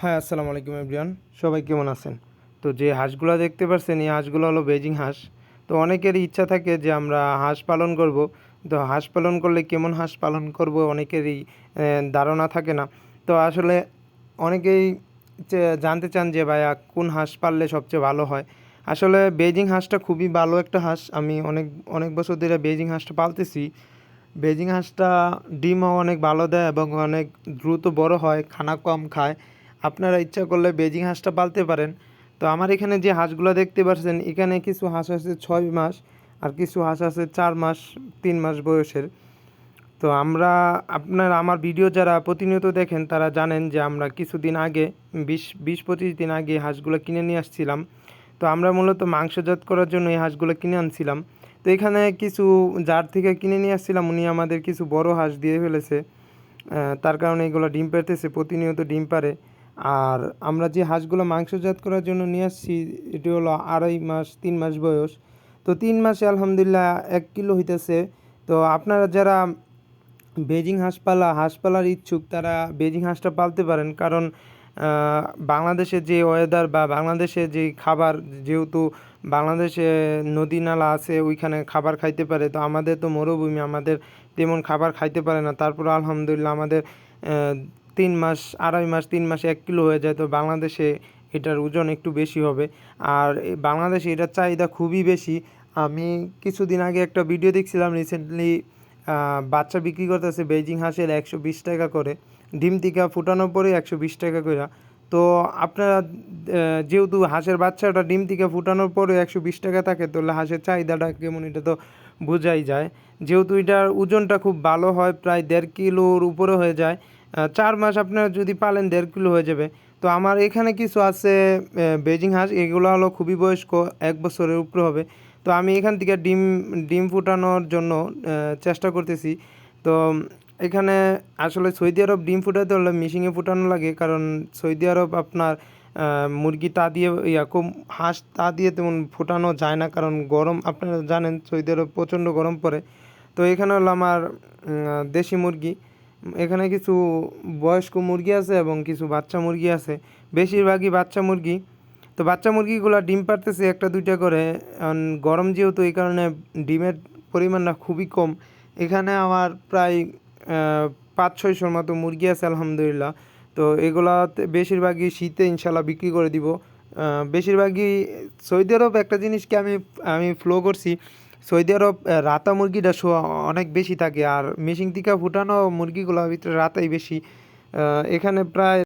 হ্যাঁ আসসালামু আলাইকুম, এভরিওয়ান। সবাই কেমন আছেন? তো যে হাঁসগুলো দেখতে পাচ্ছেন এই হাঁসগুলো হলো বেজিং হাঁস। তো অনেকেরই ইচ্ছা থাকে যে আমরা হাঁস পালন করব। তো হাঁস পালন করলে কেমন হাঁস পালন করব অনেকেরই ধারণা থাকে না। তো আসলে অনেকেই জানতে চান যে ভাইয়া কোন হাঁস পাললে সবচেয়ে ভালো হয়? আসলে বেজিং হাঁসটা খুবই ভালো একটা হাঁস। আমি অনেক অনেক বছর ধরে বেজিং হাঁসটা পালতেছি। বেজিং হাঁসটা ডিমও অনেক ভালো দেয় এবং অনেক দ্রুত বড় হয়, খানা কম খায়। আপনারা ইচ্ছা করলে বেজিং হাঁসটা পালতে পারেন। তো আমার এখানে যে হাঁসগুলো দেখতে পাচ্ছেন, এখানে কিছু হাঁস আছে ছয় মাস আর কিছু হাঁস আছে চার মাস, তিন মাস বয়সের। তো আমরা, আপনার আমার ভিডিও যারা প্রতিনিয়ত দেখেন, তারা জানেন যে আমরা কিছুদিন আগে, বিশ বিশ, পঁচিশ দিন আগে হাঁসগুলো কিনে নিয়ে আসছিলাম। তো আমরা মূলত মাংসজাত করার জন্য এই হাঁসগুলো কিনে আনছিলাম। তো এখানে কিছু যার থেকে কিনে নিয়ে আসছিলাম, উনি আমাদের কিছু বড় হাঁস দিয়ে ফেলেছে। তার কারণে এগুলো ডিম পারতেছে প্রতিনিয়ত ডিম পারে আর আমরা যে হাঁসগুলো মাংসজাত করার জন্য নিয়ে আসছি, এটি হলো আড়াই মাস, তিন মাস বয়স। তো তিন মাসে আলহামদুলিল্লাহ এক কিলো হইতেছে। তো আপনারা যারা বেজিং হাঁস পালা হাঁস পালার ইচ্ছুক, তারা বেজিং হাঁসটা পালতে পারেন। কারণ বাংলাদেশে যে ওয়েদার বা বাংলাদেশে যে খাবার, যেহেতু বাংলাদেশে নদী নালা আছে, ওইখানে খাবার খাইতে পারে। তো আমাদের তো মরুভূমি, আমাদের তেমন খাবার খাইতে পারে না। তারপর আলহামদুলিল্লাহ আমাদের তিন মাস, আড়াই মাস, তিন মাসে এক কিলো হয়ে যায়, তো বাংলাদেশে এটার ওজন একটু বেশি হবে। আর বাংলাদেশে এটার চাহিদা খুবই বেশি। আমি কিছুদিন আগে একটা ভিডিও দেখছিলাম রিসেন্টলি বাচ্চা বিক্রি করতেছে বেজিং হাঁসের একশো বিশ টাকা করে, ডিম টিকা ফুটানোর পরে একশো বিশ টাকা করে তো আপনারা যেহেতু হাঁসের বাচ্চাটা ডিম থেকে ফুটানোর পরে একশো বিশ টাকা থাকে, তাহলে হাঁসের চাহিদাটা কেমন এটা তো বোঝাই যায়। যেহেতু এটার ওজনটা খুব ভালো হয়, প্রায় দেড় কিলোর উপরে হয়ে যায় চার মাস আপনারা যদি পালেন, দেড় কিলো হয়ে যাবে। তো আমার এখানে কিছু আছে বেজিং হাঁস, এগুলো হলো খুবই বয়স্ক, এক বছরের উপরে হবে। তো আমি এখান থেকে ডিম ডিম ফুটানোর জন্য চেষ্টা করতেছি। তো এখানে আসলে সৌদি আরব ডিম ফুটাতে হলে মেশিনে ফুটানো লাগে, কারণ সৌদি আরব আপনার মুরগি তা দিয়ে, ইয়া কম হাঁস তা দিয়ে তেমন ফুটানো যায় না, কারণ গরম, আপনারা জানেন সৌদি আরব প্রচণ্ড গরম পড়ে। তো এখানে হলো আমার দেশি মুরগি। এখানে কিছু বয়স্ক মুরগি আছে এবং কিছু বাচ্চা মুরগি আছে। বেশিরভাগই বাচ্চা মুরগি। তো বাচ্চা মুরগিগুলো ডিম পারতেছে একটা, দুইটা করে। গরম যেহেতু, এই কারণে ডিমের পরিমাণটা খুবই কম। এখানে আমার প্রায় পাঁচ ছয়শোর মতো মুরগি আছে, আলহামদুলিল্লাহ। তো এগুলাতে বেশিরভাগই শীতে ইনশাল্লাহ বিক্রি করে দিব। বেশিরভাগই সৌদি আরব একটা জিনিসকে আমি আমি ফ্লো করছি। সৌদি আরব রাতা মুরগিটা শোয়া অনেক বেশি থাকে। আর মেশিন থেকে ফুটানো মুরগিগুলো ভিতরে রাতাই বেশি। এখানে প্রায়